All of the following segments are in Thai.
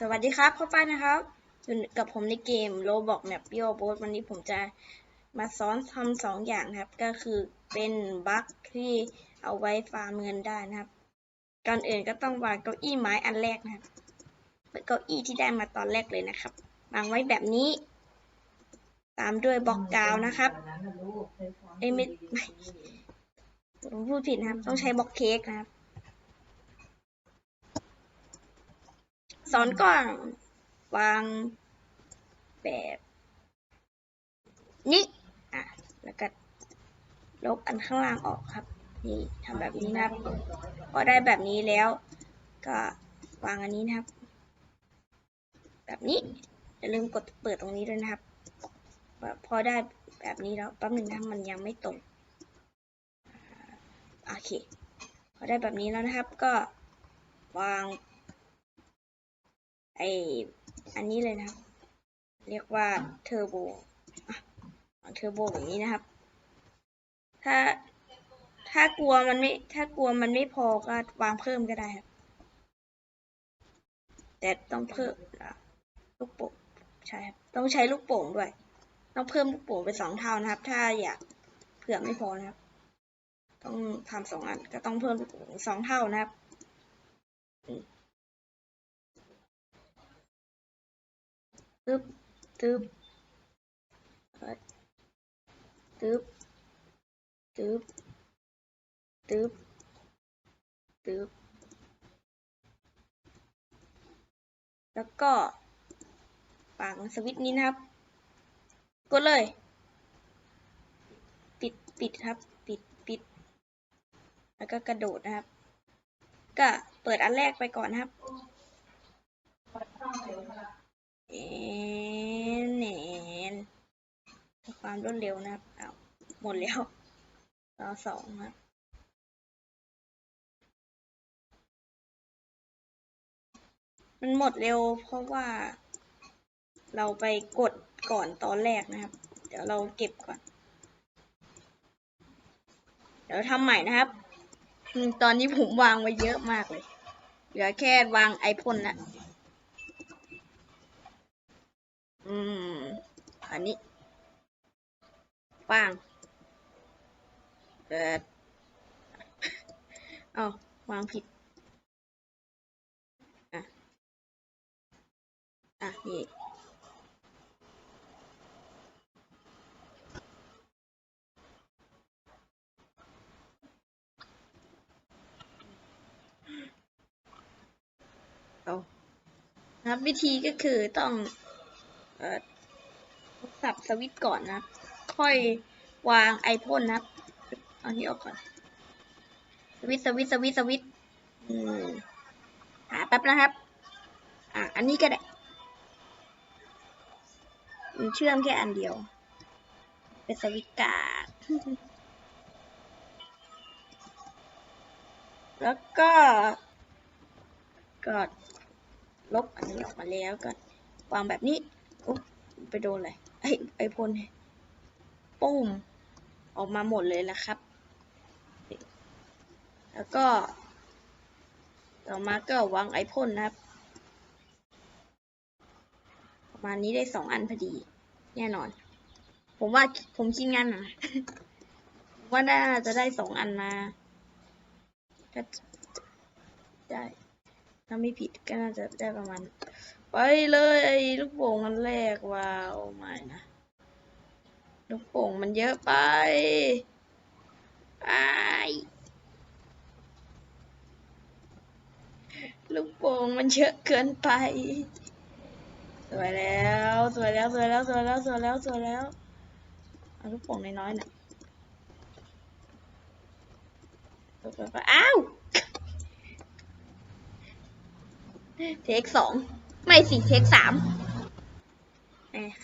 สวัสดีครับเข้าไปนะครับอยู่กับผมในเกมโรบอกแมปเปียวโบสวันนี้ผมจะมาสอนทำสองอย่างนะครับ ก็คือเป็นบั๊กที่เอาไว้ฟาร์มเงินได้นะครับ ก่อนอื่นก็ต้องวางเก้าอี้ไม้อันแรกนะครับเป็นเก้าอี้ที่ได้มาตอนแรกเลยนะครับวางไว้แบบนี้ ตามด้วยบล็อกกาวนะครับเอ้ไม่ผมพูดผิดนะครับ ต้องใช้บล็อกเค้กนะครับ สอนก่อนวางแบบนี้ อะ แล้วก็ลบอันข้างล่างออกครับ นี่ทำแบบนี้นะครับ พอได้แบบนี้แล้ว ก็วางอันนี้นะครับ แบบนี้ อย่าลืมกดเปิดตรงนี้ด้วยนะครับ พอได้แบบนี้แล้วแป๊บหนึ่งนะมันยังไม่ตรง โอเค พอได้แบบนี้แล้วนะครับ ก็วาง ไออันนี้เลยนะครับ เรียกว่าเทอร์โบเทอร์โบแบบนี้นะครับ ถ้าถ้ากลัวมันไม่ ถ้ากลัวมันไม่พอก็วางเพิ่มก็ได้ครับ แต่ต้องเพิ่มลูกโป่งใช่ครับต้องใช้ลูกโป่งด้วย ต้องเพิ่มลูกโป่งเป็นสองเท่านะครับ ถ้าอยากเผื่อไม่พอนะครับ ต้องทำสองอันก็ต้องเพิ่มลูกโป่งสองเท่านะครับ ตึ๊บตึ๊บตึ๊บตึ๊บตึ๊บตึ๊บแล้วก็ปังสวิตช์นี้นะครับ กดเลย ปิดปิดครับ ปิดปิด แล้วก็กระโดดนะครับ ก็เปิดอันแรกไปก่อนนะครับ เอ็นเนนความรวดเร็วนะครับเอาหมดแล้วรอสองครับมันหมดเร็วเพราะว่าเราไปกดก่อนตอนแรกนะครับ เดี๋ยวเราเก็บก่อน เดี๋ยวทำใหม่นะครับ ตอนนี้ผมวางไว้เยอะมากเลย เหลือแค่วางไอพ่นละ อืม อันนี้วางเกิดเอาวางผิด อะ อะ นี่เอาครับวิธีก็คือต้อง สับสวิตก่อนนะค่อยวางไอพ่นนะเอาที่ออกก่อน สวิตสวิตสวิตสวิตหาแป๊บนะครับ อะอันนี้ก็ได้เชื่อมแค่อันเดียว เป็นสวิตกาดแล้วก็ก็ลบอันนี้ออกมาแล้วก็วางแบบนี้ อุ๊บไปโดนอะไรไอไอพ่นปุ้มออกมาหมดเลยแล้วครับ แล้วก็ ต่อมาก็วางไอพ่นนะครับประมาณนี้ได้สองอันพอดี แน่นอน ผมว่าผมคิดงานนะว่าน่าจะได้สองอันมาก็ได้ถ้าไม่ผิดก็น่าจะได้ประมาณ ไปเลยลูกโป่ง กว้าวไม่นะลูกโป่งมันเยอะไปไอลูกโป่งมันเยอะเกินไป สวยแล้ว สวยแล้วสวยแล้วสวยแล้วสวยแล้วสวยแล้วเอาลูกโป่งน้อยๆหน่อยอ้าวเทคสองไม่สิเทคสาม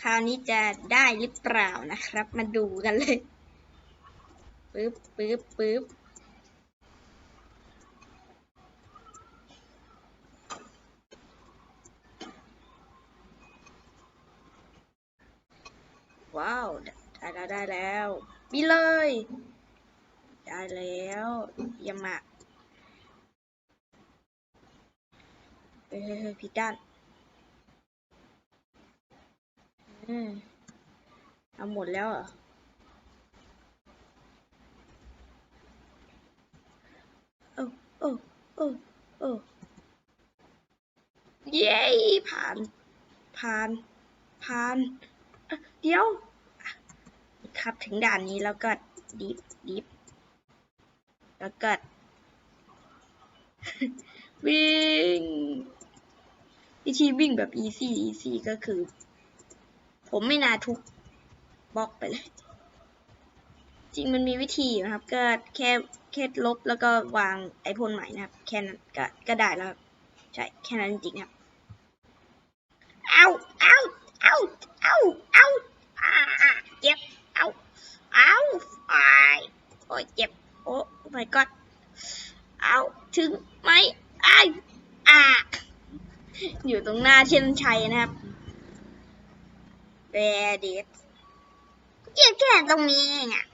คราวนี้จะได้หรือเปล่านะครับ มาดูกันเลยปึ๊บปึ๊บปึ๊บว้าวได้แล้วได้แล้วมีเลย ได้แล้วยี่ยมมากเฮ้ผิดด้าน อืมเอาหมดแล้วเหรอโอ้โอ้โอ้โอ้เย้ผ่าน ผ่าน ผ่าน เดี๋ยวขับถึงด่านนี้แล้วก็ดิฟดิฟแล้วก็วิ่งวิธีวิ่งแบบ easy easy ก็คือ ผมไม่นาทุบบล็อกไปเลย จริงมันมีวิธีนะครับ ก็แค่แค่ลบแล้วก็วางไอพ่นใหม่นะครับ แค่นั้นก็ก็ได้แล้วใช่แค่นั้นจริงครับเอาเอาเอาเอาเอาเจ็บเอาเอาไอโอ้ยเจ็บโอ้ my god เอาถึงไหมไออ่าอยู่ตรงหน้าเช่นชัยนะครับ Reddit เจ็บแค่ตรงนี้เองอะ